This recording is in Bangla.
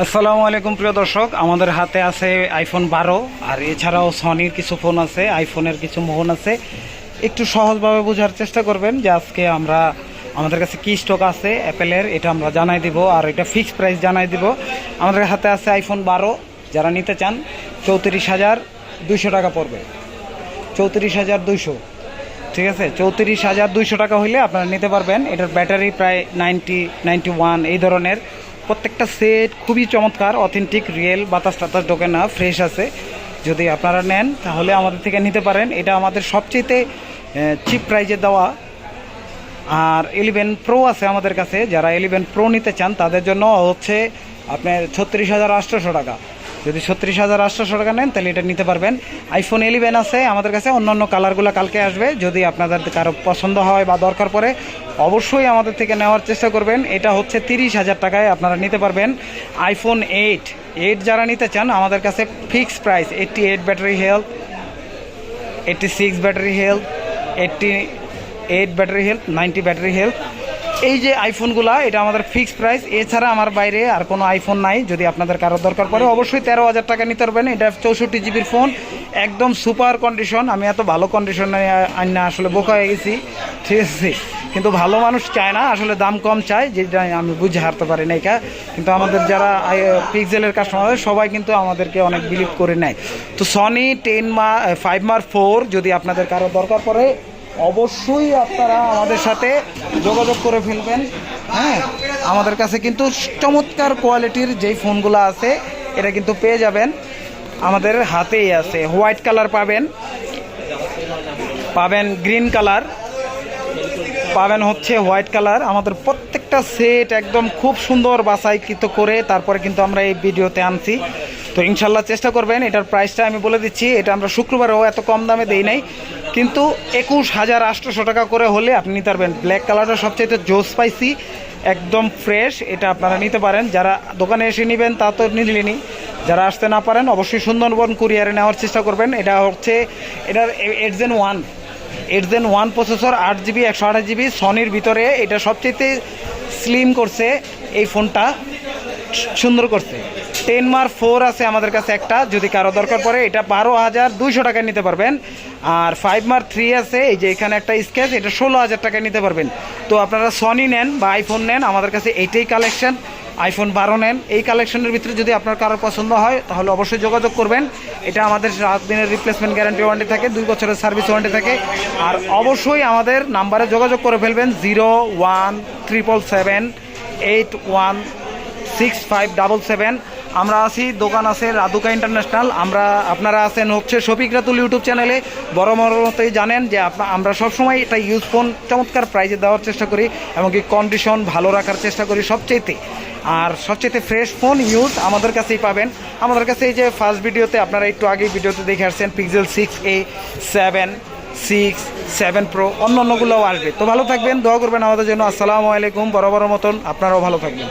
আসসালামু আলাইকুম, প্রিয় দর্শক। আমাদের হাতে আছে আইফোন বারো, আর এছাড়াও সনির কিছু ফোন আছে আইফোনের কিছু মোহন আছে। একটু সহজভাবে বোঝার চেষ্টা করবেন যে আজকে আমরা আমাদের কাছে কি স্টক আছে অ্যাপেলের এটা আমরা জানাই দিব, আর এটা ফিক্সড প্রাইস জানাই দিব। আমাদের হাতে আছে আইফোন বারো, যারা নিতে চান, চৌত্রিশ হাজার দুইশো টাকা পড়বে। চৌত্রিশ হাজার দুইশো। ঠিক আছে? চৌত্রিশ হাজার দুইশো টাকা হইলে আপনারা নিতে পারবেন। এটার ব্যাটারি প্রায় নাইনটি নাইনটি ওয়ান, এই ধরনের। প্রত্যেকটা সেট খুবই চমৎকার অথেন্টিক রিয়েল বাতাস টাতাস ঢোকে না ফ্রেশ আছে। যদি আপনারা নেন, তাহলে আমাদের থেকে নিতে পারেন। এটা আমাদের সবচেয়েতে চিপ প্রাইজে দেওয়া। আর ইলেভেন প্রো আছে আমাদের কাছে। যারা ইলেভেন প্রো নিতে চান, তাদের জন্য হচ্ছে আপনার ছত্রিশ হাজার আটশোশো টাকা। যদি ছত্রিশ হাজার আটশোশো টাকা নেন, তাহলে এটা নিতে পারবেন। আইফোন ইলেভেন আছে, আমাদের কাছে অন্য অন্য কালারগুলো কালকে আসবে। যদি আপনাদের কারও পছন্দ হয় বা দরকার পড়ে, অবশ্যই আমাদের থেকে নেওয়ার চেষ্টা করবেন। এটা হচ্ছে তিরিশ হাজার টাকায় আপনারা নিতে পারবেন আইফোন এইট এইট যারা নিতে চান, আমাদের কাছে fixed price eighty eight battery health eighty six battery health eighty eight battery health ninety battery health এই যে আইফোনগুলা এটা আমাদের ফিক্সড প্রাইস এছাড়া আমার বাইরে আর কোনো আইফোন নাই, যদি আপনাদের কারও দরকার পড়ে, অবশ্যই তেরো হাজার টাকা নিতে পারবেন। এটা চৌষট্টি জিবির ফোন একদম সুপার কন্ডিশন আমি এত ভালো কন্ডিশনে আইনা আসলে বোকা হয়ে গেছি। ঠিক আছে? কিন্তু ভালো মানুষ চায় না, আসলে দাম কম চায়, যেটা আমি বুঝে হারতে পারি না এটা কিন্তু আমাদের যারা পিক্সেলের কাস্টমার সবাই কিন্তু আমাদেরকে অনেক বিলিভ করে নেয়। তো সনি টেন মা ফাইভ মার ফোর যদি আপনাদের কারও দরকার পড়ে অবশ্যই আপনারা আমাদের সাথে যোগাযোগ করে ফেলবেন। হ্যাঁ আমাদের কাছে কিন্তু চমৎকার কোয়ালিটির যেই ফোনগুলো আছে, এটা কিন্তু পেয়ে যাবেন। আমাদের হাতেই আছে। হোয়াইট কালার পাবেন। পাবেন গ্রিন কালার। পাবেন হচ্ছে হোয়াইট কালার। আমাদের প্রত্যেকটা সেট একদম খুব সুন্দর বাছাইকৃত করে তারপরে কিন্তু আমরা এই ভিডিওতে আনছি। তো ইনশাল্লাহ চেষ্টা করবেন, এটার প্রাইসটা আমি বলে দিচ্ছি, এটা আমরা শুক্রবারেও এত কম দামে দেই নাই। কিন্তু একুশ হাজার আটশোশো টাকা করে হলে আপনি নিতে পারবেন। ব্ল্যাক কালারটা সবচেয়ে জোস পাইছি একদম ফ্রেশ এটা আপনারা নিতে পারেন। যারা দোকানে এসে নেবেন, তা তো নিলেনি যারা আসতে না পারেন, অবশ্যই সুন্দরবন কুরিয়ারে নেওয়ার চেষ্টা করবেন। এটা হচ্ছে, এটার এডজেন one eight gen one processor আট জিবি একশো আঠাশ জিবি সনির ভিতরে এটা সবচেয়ে স্লিম করছে এই ফোনটা সুন্দর করছে। টেন মার ফোর আছে আমাদের কাছে একটা, যদি কারও দরকার পড়ে, এটা বারো হাজার দুইশো টাকায় নিতে পারবেন। আর ফাইভ মার থ্রি আছে, এই যে এখানে একটা স্কেচ এটা ষোলো হাজার টাকায় নিতে পারবেন। তো আপনারা সনি নেন বা আইফোন নেন, আমাদের কাছে এইটাই কালেকশন আইফোন বারো নেন। এই কালেকশনের ভিতরে যদি আপনার কারোর পছন্দ হয়, তাহলে অবশ্যই যোগাযোগ করবেন। এটা আমাদের সাত দিনের রিপ্লেসমেন্ট গ্যারান্টি ওয়ারেন্টি থাকে, দুই বছরের সার্ভিস ওয়ারেন্টি থাকে। আর অবশ্যই আমাদের নাম্বারে যোগাযোগ করে ফেলবেন, zero one triple seven eight one six five double seven আমরা আছি, দোকান আছে রাধুকা ইন্টারন্যাশনাল। আমরা, আপনারা আছেন হচ্ছে শফিক রাতুল ইউটিউব চ্যানেলে। বড় মতোই জানেন যে আমরা সবসময় এটা ইউজ ফোন চমৎকার প্রাইজে দেওয়ার চেষ্টা করি এমনকি কন্ডিশন ভালো রাখার চেষ্টা করি সবচেয়েতে আর সবচেয়ে ফ্রেশ ফোন ইউজ আমাদের কাছেই পাবেন। আমাদের কাছে এই যে ফার্স্ট ভিডিওতে আপনারা একটু আগেই ভিডিওতে দেখে আসছেন pixel six A seven six seven pro অন্য অন্যগুলোও আসবে। তো ভালো থাকবেন, দোয়া করবেন আমাদের জন্য। আসসালামু আলাইকুম বড় মতন। আপনারাও ভালো থাকবেন।